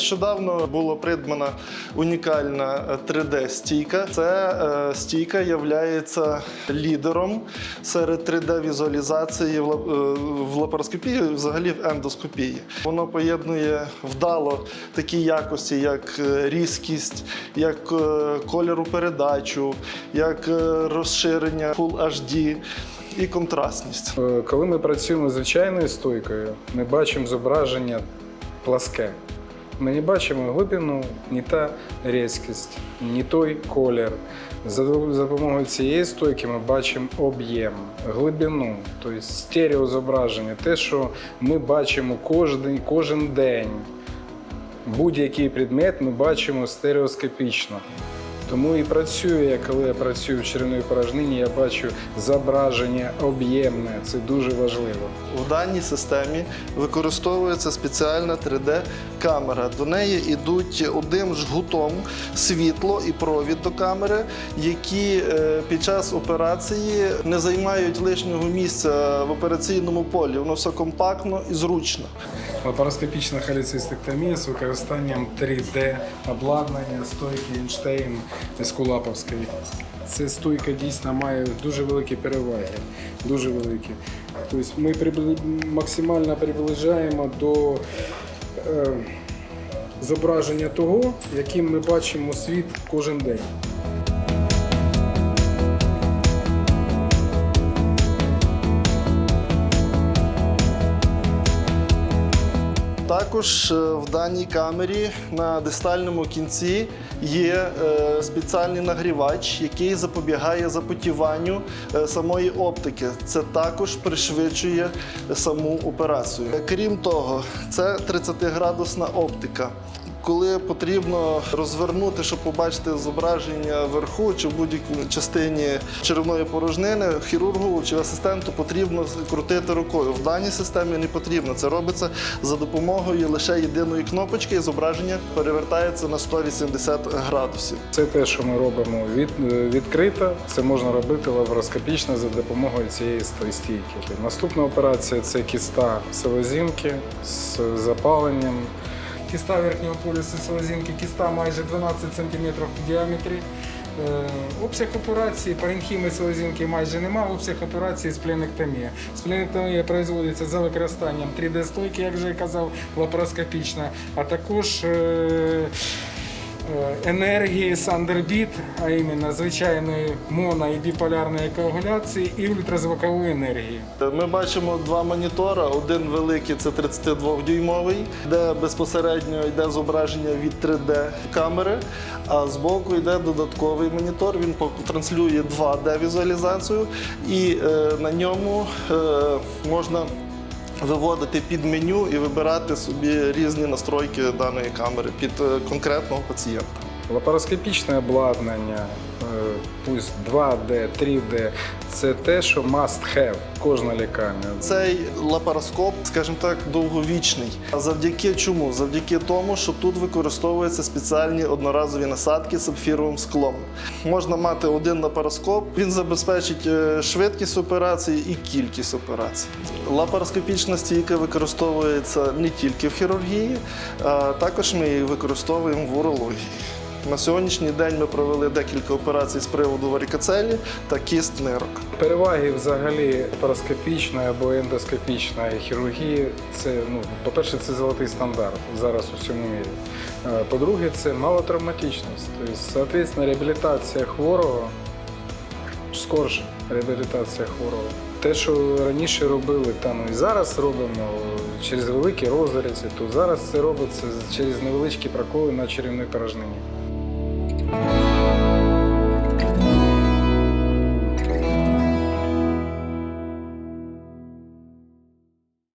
Нещодавно була придбана унікальна 3D-стійка. Це е, стійка є лідером серед 3D-візуалізації в, лап- е, в лапароскопії, взагалі в ендоскопії. Воно поєднує вдало такі якості, як е, різкість, як е, кольору передачу, як е, розширення Full HD і контрастність. Е, Коли ми працюємо з звичайною стойкою, ми бачимо зображення пласке. Ми не бачимо глибину, ні та різкість, ні той колір. За допомогою цієї стойки ми бачимо об'єм, глибину, тобто стереозображення, те, що ми бачимо кожен, кожен день. Будь-який предмет ми бачимо стереоскопічно. Тому і працюю я, коли я працюю в черевній порожнині, я бачу зображення об'ємне. Це дуже важливо. У даній системі використовується спеціальна 3D-камера. До неї йдуть одним жгутом світло і провід до камери, які е, під час операції не займають лишнього місця в операційному полі. Воно все компактно і зручно. Лапароскопічна холецистектомія з використанням 3D обладнання стойки Ейнштейн Ескулаповської. Це стойка дійсно має дуже великі переваги. Дуже великі. Тобто ми максимально приближаємо до е, зображення того, яким ми бачимо світ кожен день. Також е, в даній камері на дистальному кінці є е, спеціальний нагрівач, який запобігає запотіванню е, самої оптики. Це також пришвидшує саму операцію. Крім того, це 30-градусна оптика. Коли потрібно розвернути, щоб побачити зображення вверху чи в будь-якій частині черевної порожнини, хірургу чи асистенту потрібно крутити рукою. В даній системі не потрібно. Це робиться за допомогою лише єдиної кнопочки, і зображення перевертається на 180 градусів. Це те, що ми робимо від, відкрито. Це можна робити лавароскопічно за допомогою цієї стійки. Наступна операція це кіста селезінки з запаленням. Кіста верхнього полюсу селезінки, кіста майже 12 см в діаметрі. Е, Обсяг операції паренхіми селезінки майже немає. Обсяг операції спленектомія. Спленектомія производиться за використанням 3D-стойки, як вже казав, лапароскопічна, а також е, енергії Сандербіт, а іменно звичайної моно- і біполярної коагуляції і ультразвукової енергії. Ми бачимо два монітора. Один великий це 32-дюймовий, де безпосередньо йде зображення від 3D-камери, а збоку йде додатковий монітор. Він транслює 2D-візуалізацію, і е, на ньому е, можна виводити під меню і вибирати собі різні настройки даної камери під е, конкретного пацієнта. Лапароскопічне обладнання, пусть 2D, 3D це те, що must have кожна лікарня. Цей лапароскоп, скажімо так, довговічний. А завдяки чому? Завдяки тому, що тут використовуються спеціальні одноразові насадки з сапфіровим склом. Можна мати один лапароскоп, він забезпечить е, швидкість операції і кількість операцій. Лапароскопічна стійка використовується не тільки в хірургії, а також ми її використовуємо в урології. На сьогоднішній день ми провели декілька операцій з приводу варікоцелі та кіст нирок. Переваги взагалі лапароскопічної або ендоскопічної хірургії це, ну, по-перше, це золотий стандарт зараз у всьому мірі. Е, По-друге, це малотравматичність. Тобто, соответственно, реабілітація хворого скорше реабілітація хворого. Те, що раніше робили, та ну і зараз робимо через великі розрізи, то зараз це робиться через невеличкі проколи на черевній порожнині.